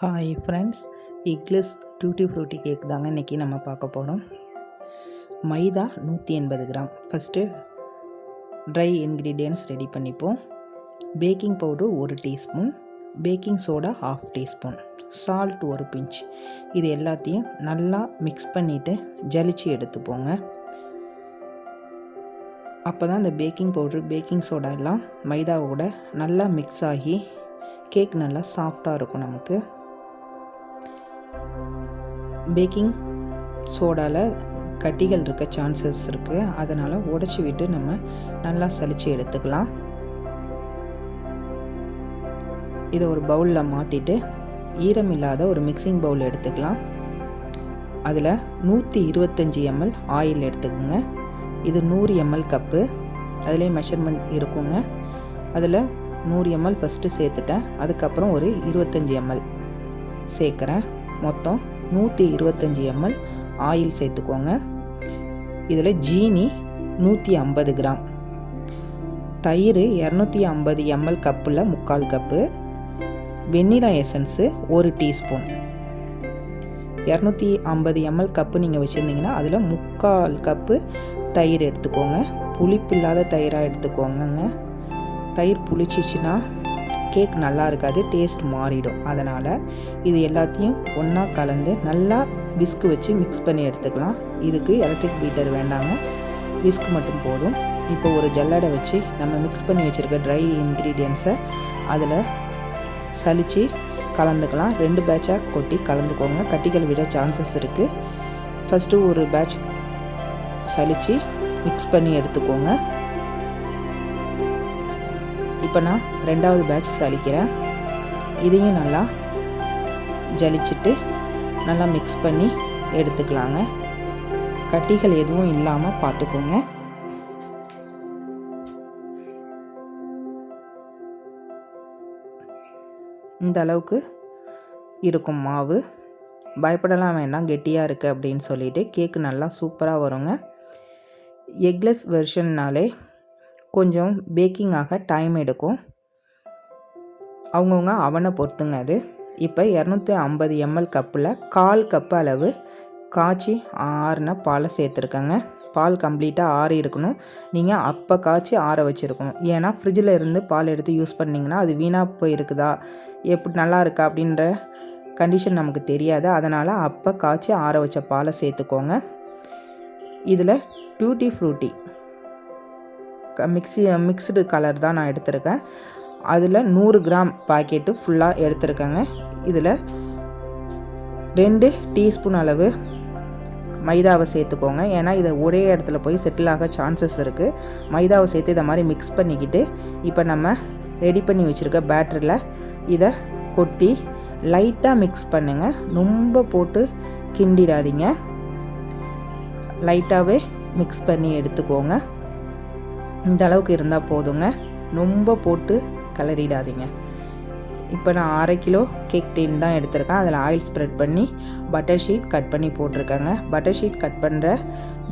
Hi friends eggless tutti frutti cake தாங்க இன்றைக்கி நம்ம பார்க்க போகிறோம் மைதா நூற்றி எண்பது gram. First dry ingredients ready பண்ணிப்போம். பேக்கிங் பவுடர் ஒரு teaspoon. Baking soda half teaspoon. Salt ஒரு பிஞ்ச். இது எல்லாத்தையும் நல்லா மிக்ஸ் பண்ணிவிட்டு ஜலிச்சு எடுத்துப்போங்க. அப்போ தான் அந்த பேக்கிங் பவுட்ரு பேக்கிங் சோடா எல்லாம் மைதாவோட நல்லா மிக்ஸ் ஆகி கேக் நல்லா சாஃப்டாக இருக்கும் நமக்கு. பேக்கிங் சோடாவில் கட்டிகள் இருக்க சான்சஸ் இருக்குது அதனால் உடச்சி விட்டு நம்ம நல்லா சலித்து எடுத்துக்கலாம். இதை ஒரு பவுலில் மாற்றிட்டு ஈரம் இல்லாத ஒரு மிக்சிங் பவுல் எடுத்துக்கலாம். அதில் நூற்றி இருபத்தஞ்சி எம்எல் ஆயில் எடுத்துக்கோங்க. இது நூறு எம்எல் கப்பு. அதிலே மெஷர்மெண்ட் இருக்குங்க. அதில் நூறு எம்எல் ஃபஸ்ட்டு சேர்த்துட்டேன். அதுக்கப்புறம் ஒரு இருபத்தஞ்சி எம்எல் சேர்க்குறேன். மொத்தம் நூற்றி இருபத்தஞ்சி எம்எல் ஆயில் சேர்த்துக்கோங்க. இதில் ஜீனி நூற்றி ஐம்பது கிராம். தயிர் இரநூத்தி ஐம்பது எம்எல் கப்பில் முக்கால் கப்பு. வெண்ணிலா எசன்ஸு ஒரு டீஸ்பூன். இரநூத்தி ஐம்பது எம்எல் கப்பு நீங்கள் வச்சுருந்தீங்கன்னா அதில் முக்கால் கப்பு தயிர் எடுத்துக்கோங்க. புளிப்பு இல்லாத தயிராக எடுத்துக்கோங்க தயிர் புளிச்சிச்சின்னா கேக் நல்லா இருக்காது டேஸ்ட் மாறிடும். அதனால் இது எல்லாத்தையும் ஒன்றா கலந்து நல்லா விஸ்க் வச்சு மிக்ஸ் பண்ணி எடுத்துக்கலாம். இதுக்கு எலக்ட்ரிக் பீட்டர் வேண்டாங்க. விஸ்க் மட்டும் போதும். இப்போ ஒரு ஜல்லடை வச்சு நம்ம மிக்ஸ் பண்ணி வச்சுருக்க ட்ரை இன்க்ரீடியன்ஸை அதில் சலித்து கலந்துக்கலாம். ரெண்டு பேட்சாக கொட்டி கலந்துக்கோங்க. கட்டிகள் விட சான்சஸ் இருக்குது ஃபஸ்ட்டு ஒரு பேட்ச் சலித்து மிக்ஸ் பண்ணி எடுத்துக்கோங்க. இப்போ நான் ரெண்டாவது பேட்ச் சலிக்கிறேன். இதையும் நல்லா ஜலிச்சுட்டு நல்லா மிக்ஸ் பண்ணி எடுத்துக்கலாங்க. கட்டிகள் எதுவும் இல்லாமல் பார்த்துக்கோங்க. இந்த அளவுக்கு இருக்கும் மாவு. பயப்படலாம் வேண்டாம் கெட்டியாக இருக்குது அப்படின்னு சொல்லிட்டு கேக்கு நல்லா சூப்பராக வருங்க. எக்லெஸ் வெர்ஷன்னாலே கொஞ்சம் பேக்கிங் ஆக டைம் எடுக்கும். அவங்கவுங்க அவனை பொறுத்துங்க அது. இப்போ இரநூத்தி ஐம்பது எம்எல் கப்பில் கால் கப்பு அளவு காய்ச்சி ஆறுன பாலை சேர்த்துருக்கேங்க. பால் கம்ப்ளீட்டாக ஆறி இருக்கணும். நீங்கள் அப்போ காய்ச்சி ஆற வச்சுருக்கணும். ஏன்னா ஃப்ரிட்ஜில் இருந்து பால் எடுத்து யூஸ் பண்ணிங்கன்னா அது வீணாக போயிருக்குதா? எப்படி நல்லா இருக்கா? அப்படின்ற கண்டிஷன் நமக்கு தெரியாது. அதனால் அப்போ காய்ச்சி ஆற வச்ச பாலை சேர்த்துக்கோங்க. இதில் tutti frutti mixie mixed colour தான் நான் எடுத்திருக்கேன். அதில் நூறு கிராம் பாக்கெட்டு ஃபுல்லாக எடுத்திருக்கேங்க. இதில் ரெண்டு டீஸ்பூன் அளவு மைதாவை சேர்த்துக்கோங்க. ஏன்னா இதை ஒரே இடத்துல போய் செட்டில் ஆக சான்சஸ் இருக்குது மைதாவை சேர்த்து இதை மாதிரி மிக்ஸ் பண்ணிக்கிட்டு இப்போ நம்ம ரெடி பண்ணி வச்சுருக்க பேட்டரியில் இதை கொட்டி லைட்டாக மிக்ஸ் பண்ணுங்கள் ரொம்ப போட்டு கிண்டிடாதீங்க. லைட்டாகவே மிக்ஸ் பண்ணி எடுத்துக்கோங்க. இந்த அளவுக்கு இருந்தால் போதுங்க. ரொம்ப போட்டு கலரிடாதீங்க. இப்போ நான் அரை கிலோ கேக் டீன் தான் எடுத்திருக்கேன். அதில் ஆயில் ஸ்ப்ரெட் பண்ணி பட்டர் ஷீட் கட் பண்ணி போட்டிருக்கேங்க. பட்டர் ஷீட் கட் பண்ணுற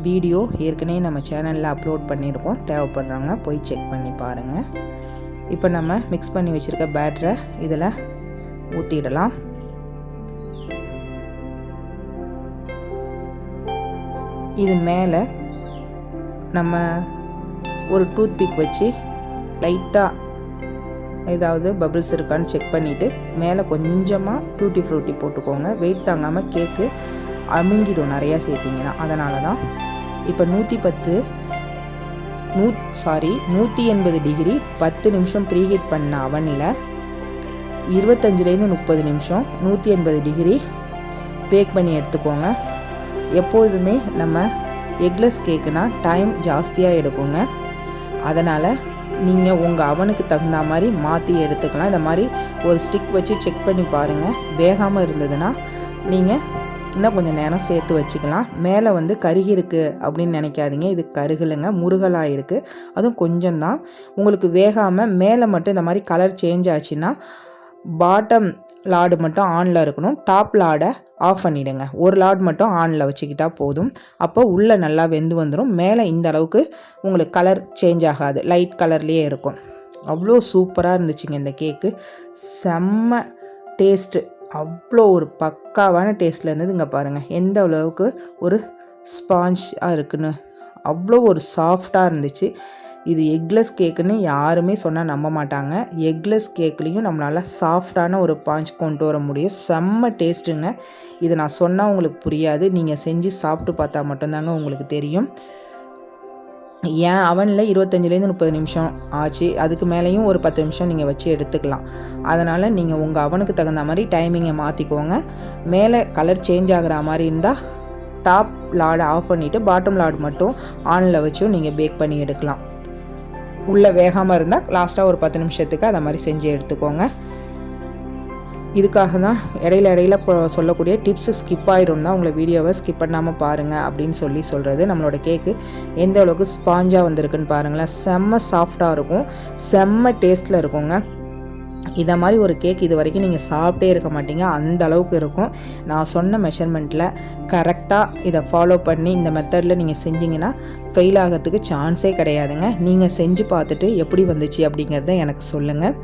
வீடியோ ஏற்கனவே நம்ம சேனலில் அப்லோட் பண்ணியிருக்கோம். தேவைப்படுறவங்க போய் செக் பண்ணி பாருங்கள் இப்போ நம்ம மிக்ஸ் பண்ணி வச்சுருக்க பேட்டரை இதில் ஊற்றிடலாம் இது மேலே நம்ம ஒரு டூத் பிக் வச்சு லைட்டாக ஏதாவது பபிள்ஸ் இருக்கான்னு செக் பண்ணிவிட்டு மேலே கொஞ்சமாக டூட்டி ஃப்ரூட்டி போட்டுக்கோங்க. வெயிட் தாங்காமல் கேக்கு அமுங்கிடும் நிறையா சேர்த்திங்கன்னா. அதனால தான் இப்போ நூற்றி பத்து நூ சாரி நூற்றி எண்பது டிகிரி பத்து நிமிஷம் ப்ரீஹீட் பண்ண அவனில் இருபத்தஞ்சிலேருந்து முப்பது நிமிஷம் நூற்றி எண்பது டிகிரி பேக் பண்ணி எடுத்துக்கோங்க. எப்பொழுதுமே நம்ம எக்லெஸ் கேக்குனா டைம் ஜாஸ்தியாக எடுக்குங்க. அதனால் நீங்கள் உங்கள் அவனுக்கு தகுந்த மாதிரி மாற்றி எடுத்துக்கலாம். இந்த மாதிரி ஒரு ஸ்டிக் வச்சு செக் பண்ணி பாருங்கள் வேகாமல் இருந்ததுன்னா நீங்கள் இன்னும் கொஞ்சம் நேரம் சேர்த்து வச்சுக்கலாம். மேலே வந்து கருகி இருக்குது அப்படின்னு நினைக்காதீங்க. இது கருகலுங்க முருகலாக இருக்குது அதுவும் கொஞ்சம்தான். உங்களுக்கு வேகாமல் மேலே மட்டும் இந்த மாதிரி கலர் சேஞ்ச் ஆச்சுன்னா பாட்டம் லாடு மட்டும் ஆனில் இருக்கணும். டாப் லாடை ஆஃப் பண்ணிவிடுங்க ஒரு லாட் மட்டும் ஆனில் வச்சுக்கிட்டால் போதும். அப்போ உள்ளே நல்லா வெந்து வந்துடும் மேலே இந்த அளவுக்கு உங்களுக்கு கலர் சேஞ்ச் ஆகாது. லைட் கலர்லேயே இருக்கும். அவ்வளோ சூப்பராக இருந்துச்சுங்க இந்த கேக்கு செம்ம டேஸ்ட்டு அவ்வளோ ஒரு பக்காவான டேஸ்ட்டில் இருந்ததுங்க பாருங்கள் எந்த அளவுக்கு ஒரு ஸ்பாஞ்சாக இருக்குன்னு. அவ்வளோ ஒரு சாஃப்டாக இருந்துச்சு. இது எக்லெஸ் கேக்குன்னு யாருமே சொன்னால் நம்ப மாட்டாங்க. எக்லெஸ் கேக்லேயும் நம்மளால் சாஃப்டான ஒரு பாஞ்ச் கொண்டு வர முடியும். செம்ம டேஸ்ட்டுங்க இதை நான் சொன்னால் உங்களுக்கு புரியாது. நீங்கள் செஞ்சு சாப்பிட்டு பார்த்தா மட்டும்தாங்க உங்களுக்கு தெரியும். ஏன்? அவனில் இருபத்தஞ்சிலேருந்து முப்பது நிமிஷம் ஆச்சு. அதுக்கு மேலேயும் ஒரு பத்து நிமிஷம் நீங்கள் வச்சு எடுத்துக்கலாம். அதனால் நீங்கள் உங்கள் அவனுக்கு தகுந்த மாதிரி டைமிங்கை மாற்றிக்கோங்க மேலே கலர் சேஞ்ச் ஆகிற மாதிரி இருந்தால் டாப் லாடு ஆஃப் பண்ணிவிட்டு பாட்டம் லாடு மட்டும் ஆனில் வச்சும் நீங்கள் பேக் பண்ணி எடுக்கலாம். உள்ளே வேகாமல் இருந்தால் லாஸ்ட்டாக ஒரு பத்து நிமிஷத்துக்கு அதை மாதிரி செஞ்சு எடுத்துக்கோங்க. இதுக்காக தான் இடையில இடையில சொல்லக்கூடிய டிப்ஸு ஸ்கிப் ஆகிடும் தான் உங்களை வீடியோவை ஸ்கிப் பண்ணாமல் பாருங்கள் அப்படின்னு சொல்லி சொல்கிறது நம்மளோட கேக்கு எந்த அளவுக்கு ஸ்பாஞ்சாக வந்திருக்குன்னு பாருங்களேன். செம்ம சாஃப்டாக இருக்கும். செம்ம டேஸ்ட்டில் இருக்குங்க. இதை மாதிரி ஒரு கேக் இது வரைக்கும் நீங்கள் சாப்பிட்டே இருக்க மாட்டீங்க. அந்த அளவுக்கு இருக்கும். நான் சொன்ன மெஷர்மெண்ட்டில் கரெக்டாக இதை ஃபாலோ பண்ணி இந்த மெத்தடில் நீங்கள் செஞ்சீங்கன்னா ஃபெயில் ஆகிறதுக்கு சான்ஸே கிடையாதுங்க. நீங்கள் செஞ்சு பார்த்துட்டு எப்படி வந்துச்சு அப்படிங்கிறத எனக்கு சொல்லுங்கள்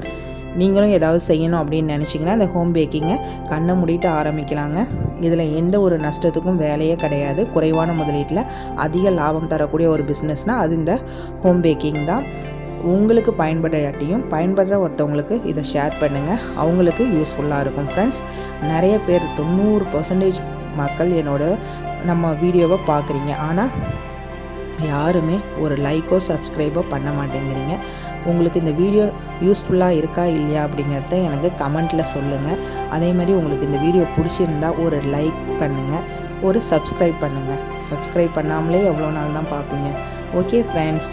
நீங்களும் ஏதாவது செய்யணும் அப்படின்னு நினச்சிங்கன்னா இந்த ஹோம் பேக்கிங்கை கண்ணை மூடிட்டு ஆரம்பிக்கலாங்க. இதில் எந்த ஒரு நஷ்டத்துக்கும் வேலையே கிடையாது. குறைவான முதலீட்டில் அதிக லாபம் தரக்கூடிய ஒரு பிஸ்னஸ்னால் அது இந்த ஹோம் பேக்கிங் தான். உங்களுக்கு பயன்படாட்டியும் பயன்படுற ஒருத்தவங்களுக்கு இதை ஷேர் பண்ணுங்கள் அவங்களுக்கு யூஸ்ஃபுல்லாக இருக்கும் ஃப்ரெண்ட்ஸ் நிறைய பேர் தொண்ணூறு பர்சன்டேஜ் மக்கள் என்னோட நம்ம வீடியோவை பார்க்குறீங்க. ஆனால் யாருமே ஒரு லைக்கோ சப்ஸ்கிரைபோ பண்ண மாட்டேங்கிறீங்க. உங்களுக்கு இந்த வீடியோ யூஸ்ஃபுல்லாக இருக்கா இல்லையா அப்படிங்கிறத எனக்கு கமெண்ட்டில் சொல்லுங்கள் அதே மாதிரி உங்களுக்கு இந்த வீடியோ பிடிச்சிருந்தா ஒரு லைக் பண்ணுங்கள் ஒரு சப்ஸ்கிரைப் பண்ணுங்கள் சப்ஸ்கிரைப் பண்ணாமலே எவ்வளோ நாள் தான் பார்ப்பீங்க? Okay friends